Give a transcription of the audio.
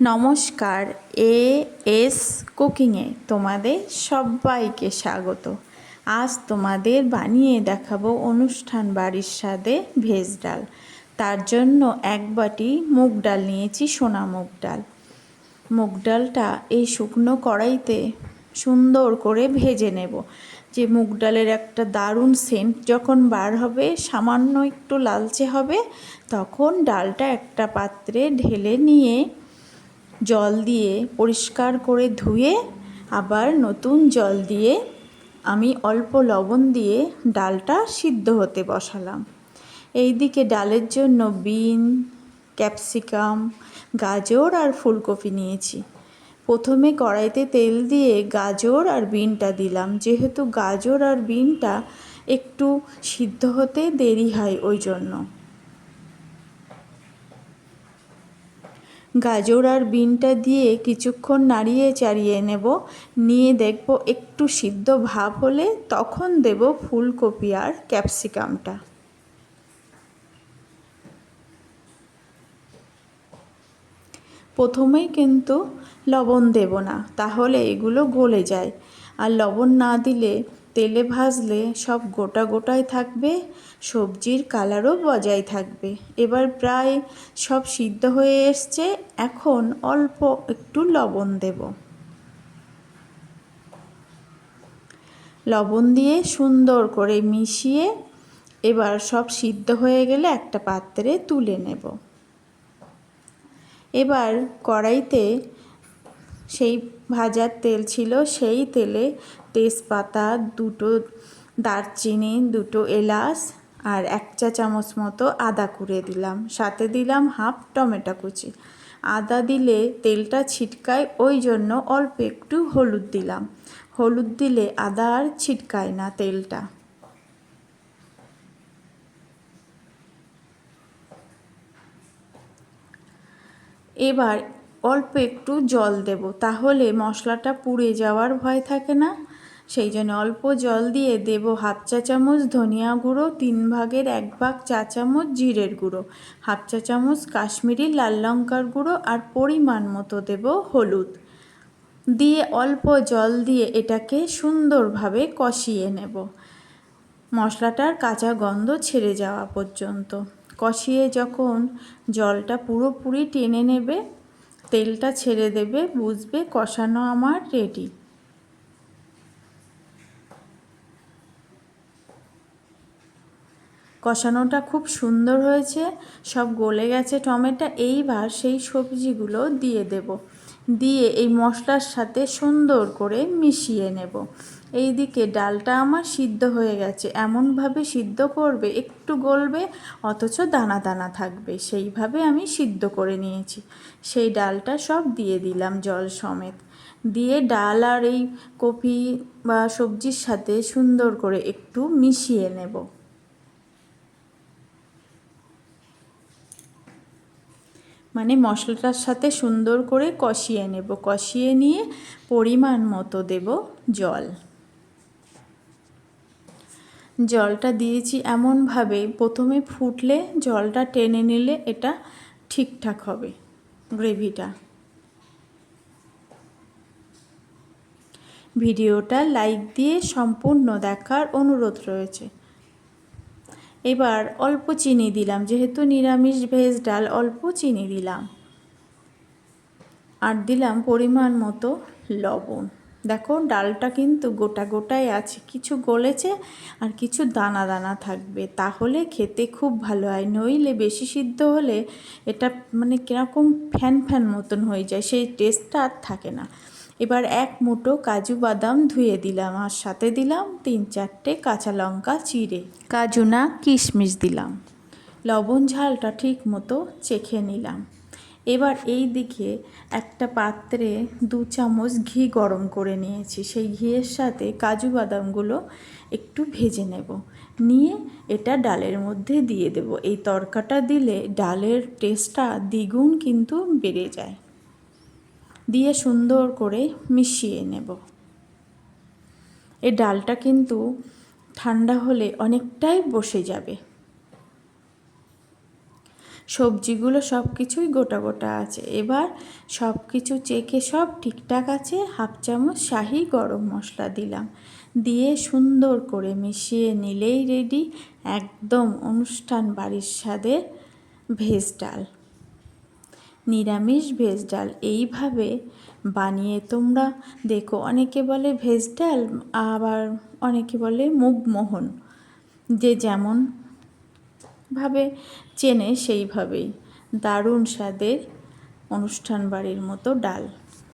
নমস্কার A S কুকিংয়ে তোমাদের সবাইকে স্বাগত। আজ তোমাদের বানিয়ে দেখাবো অনুষ্ঠান বাড়ির স্বাদে ভেজ ডাল। তার জন্য এক বাটি মুগ ডাল নিয়েছি, সোনা মুগ ডাল। মুগ ডালটা এই শুকনো কড়াইতে সুন্দর করে ভেজে নেব। যে মুগ ডালের একটা দারুণ সেন্ট যখন বার হবে, সামান্য একটু লালচে হবে, তখন ডালটা একটা পাত্রে ঢেলে নিয়ে জল দিয়ে পরিষ্কার করে ধুয়ে আবার নতুন জল দিয়ে আমি অল্প লবণ দিয়ে ডালটা সিদ্ধ হতে বসালাম। এইদিকে ডালের জন্য বিন, ক্যাপসিকাম, গাজর আর ফুলকপি নিয়েছি। প্রথমে কড়াইতে তেল দিয়ে গাজর আর বিনটা দিলাম। যেহেতু গাজর আর বিনটা একটু সিদ্ধ হতে দেরি হয় ওই জন্য। গাজর আর বিনটা দিয়ে কিছুক্ষণ নাড়িয়ে চাড়িয়ে নেব। নিয়ে দেখব একটু সিদ্ধ ভাব হলে তখন দেব ফুলকপি আর ক্যাপসিকামটা। প্রথমেই কিন্তু লবণ দেব না, তাহলে এগুলো গলে যায়। আর লবণ না দিলে তেলে ভাজলে সব গোটা গোটাই থাকবে, সবজির কালারও বজায় থাকবে। এবার প্রায় সব সিদ্ধ হয়ে এসছে, এখন অল্প একটু লবণ দেব। লবণ দিয়ে সুন্দর করে মিশিয়ে এবার সব সিদ্ধ হয়ে গেলে একটা পাত্রে তুলে নেব। এবার কড়াইতে সেই ভাজার তেল ছিল সেই তেলে তেজপাতা, দুটো দারচিনি, দুটো এলাচ আর এক চা চামচ মতো আদা কুড়ে দিলাম। সাথে দিলাম হাফ টমেটো কুচি। আদা দিলে তেলটা ছিটকায়, ওই জন্য অল্প একটু হলুদ দিলাম। হলুদ দিলে আদা আর ছিটকায় না তেলটা। এবার অল্প একটু জল দেব। তাহলে মশলাটা পুড়ে যাওয়ার ভয় থাকে না। সেই জন্য অল্প জল দিয়ে দেব হাফ চা চামচ ধনিয়া গুঁড়ো, তিন ভাগের এক ভাগ চা চামচ জিরের গুঁড়ো, হাফ চা চামচ কাশ্মীরি লাল লঙ্কার গুঁড়ো আর পরিমাণ মতো দেব হলুদ। দিয়ে অল্প জল দিয়ে এটাকে সুন্দরভাবে কষিয়ে নেব। মশলাটার কাঁচা গন্ধ ছেড়ে যাওয়া পর্যন্ত। কষিয়ে যখন জলটা পুরোপুরি টেনে নেবে তেলটা ছেড়ে দেবে, বুঝবে, কষানো আমার রেডি কষানোটা খুব সুন্দর হয়েছে, সব গলে গেছে টমেটো, এইবার সেই সবজিগুলো দিয়ে দেব। দিয়ে এই মশলার সাথে সুন্দর করে মিশিয়ে নেব। এই দিকে ডালটা আমার সিদ্ধ হয়ে গেছে। এমনভাবে সিদ্ধ করবে, একটু গলবে, অথচ দানা দানা থাকবে। সেইভাবে আমি সিদ্ধ করে নিয়েছি। সেই ডালটা সব দিয়ে দিলাম জল সমেত। দিয়ে ডাল আর এই কপি বা সবজির সাথে সুন্দর করে একটু মিশিয়ে নেব। মানে মশলাটার সাথে সুন্দর করে কষিয়ে নেব। কষিয়ে নিয়ে পরিমাণ মতো দেব জল। জলটা দিয়েছি এমনভাবে প্রথমে ফুটলে জলটা টেনে নিলে এটা ঠিকঠাক হবে গ্রেভিটা। ভিডিওটা লাইক দিয়ে সম্পূর্ণ দেখার অনুরোধ রয়েছে। এবার অল্প চিনি দিলাম, যেহেতু নিরামিষ ভেজ ডাল, অল্প চিনি দিলাম। আর দিলাম পরিমাণ মতো লবণ। দেখো ডালটা কিন্তু গোটা গোটাই আছে, কিছু গলেছে আর কিছু দানা দানা থাকবে। তাহলে খেতে খুব ভালো হয়। নইলে বেশি সিদ্ধ হলে এটা মানে কীরকম ফ্যান ফ্যান মতন হয়ে যায়, সেই টেস্টটা আর থাকে না। এবার এক মুঠো কাজু বাদাম ধুয়ে দিলাম আর সাথে দিলাম তিন চারটে কাঁচা লঙ্কা চিড়ে। কাজু না কিশমিশ দিলাম। লবণ ঝালটা ঠিক মতো চেখে নিলাম। এবার এই দিকে একটা পাত্রে দু চামচ ঘি গরম করে নিয়েছি। সেই ঘিয়ের সাথে কাজু বাদামগুলো একটু ভেজে নেব। নিয়ে এটা ডালের মধ্যে দিয়ে দেব। এই তরকাটা দিলে ডালের টেস্টটা দ্বিগুণ কিন্তু বেড়ে যায়। দিয়ে সুন্দর করে মিশিয়ে নেব। এই ডালটা কিন্তু ঠান্ডা হলে অনেকটাই বসে যাবে। সবজিগুলো সব কিছুই গোটা গোটা আছে। এবার সব কিছু চেখে সব ঠিকঠাক আছে, হাফ চামচ শাহি গরম মশলা দিলাম। দিয়ে সুন্দর করে মিশিয়ে নিলেই রেডি একদম অনুষ্ঠান বাড়ির স্বাদে ভেজ ডাল। নিরামিষ ভেজ ডাল, এইভাবে বানিয়ে তোমরা দেখো, অনেকে বলে ভেজ ডাল, আবার অনেকে বলে মুগমোহন। যে যেমন ভাবে চেনে সেইভাবেই। দারুণ স্বাদের অনুষ্ঠান বাড়ির মতো ডাল।